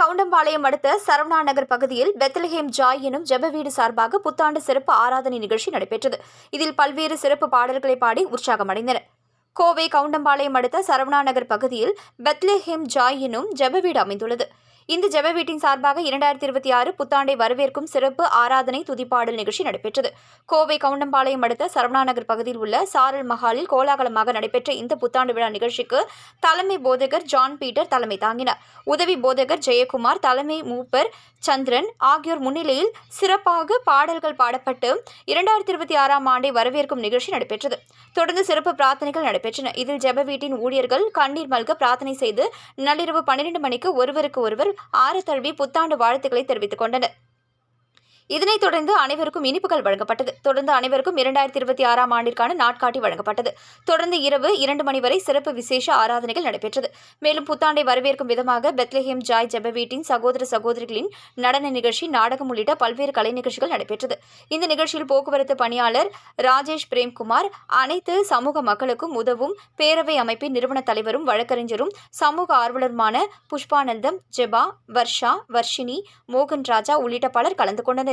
கவுண்டம்பாளையம் அடுத்த சரவணா நகர் பகுதியில் Bethlehem Joy எனும் ஜெப வீடு சார்பாக புத்தாண்டு சிறப்பு ஆராதனை நிகழ்ச்சி நடைபெற்றது. இதில் பல்வேறு சிறப்பு பாடல்களை பாடி உற்சாகமடைந்தனர். கோவை கவுண்டம்பாளையம் அடுத்த சரவணா நகர் பகுதியில் பெத்லஹேம் ஜாய் எனும் ஜெப வீடு அமைந்துள்ளது. இந்த ஜெப வீட்டின் சார்பாக இரண்டாயிரத்தி இருபத்தி ஆறு புத்தாண்டை வரவேற்கும் சிறப்பு ஆராதனை துதிப்பாடல் நிகழ்ச்சி நடைபெற்றது. கோவை கவுண்டம்பாளையம் அடுத்த சரவணாநகர் பகுதியில் உள்ள சாரல் மஹாலில் கோலாகலமாக நடைபெற்ற இந்த புத்தாண்டு விழா நிகழ்ச்சிக்கு தலைமை போதகர் ஜான் பீட்டர் தலைமை தாங்கினார். உதவி போதகர் ஜெயக்குமார் தலைமை மூப்பர் சந்திரன் ஆகியோர் முன்னிலையில் சிறப்பாக பாடல்கள் பாடப்பட்டு இரண்டாயிரத்தி இருபத்தி ஆறாம் ஆண்டை வரவேற்கும் நிகழ்ச்சி நடைபெற்றது. தொடர்ந்து சிறப்பு பிரார்த்தனைகள் நடைபெற்றன. இதில் ஜெப வீட்டின் ஊழியர்கள் கண்ணீர் மல்க பிரார்த்தனை செய்து நள்ளிரவு பன்னிரண்டு மணிக்கு ஒருவருக்கு ஒருவர் ஆறு தழுவி புத்தாண்டு வாழ்த்துக்களை தெரிவித்துக் கொண்டனர். இதனைத் தொடர்ந்து அனைவருக்கும் இனிப்புகள் வழங்கப்பட்டது. தொடர்ந்து அனைவருக்கும் இரண்டாயிரத்தி இருபத்தி ஆறாம் ஆண்டிற்கான நாட்காட்டி வழங்கப்பட்டது. தொடர்ந்து இரவு இரண்டு மணி வரை சிறப்பு விசேஷ ஆராதனைகள் நடைபெற்றது. மேலும் புத்தாண்டை வரவேற்கும் விதமாக பெத்லஹேம் ஜாய் ஜெப வீட்டின் சகோதர சகோதரிகளின் நடன நிகழ்ச்சி நாடகம் உள்ளிட்ட பல்வேறு கலை நிகழ்ச்சிகள் நடைபெற்றது. இந்த நிகழ்ச்சியில் போக்குவரத்து பணியாளர் ராஜேஷ் பிரேம்குமார் அனைத்து சமூக மக்களுக்கும் உதவும் பேரவை அமைப்பின் நிறுவன தலைவரும் வழக்கறிஞரும் சமூக ஆர்வலருமான புஷ்பானந்தம் ஜெபா வர்ஷா வர்ஷினி மோகன் ராஜா உள்ளிட்ட பலர் கலந்து கொண்டனர்.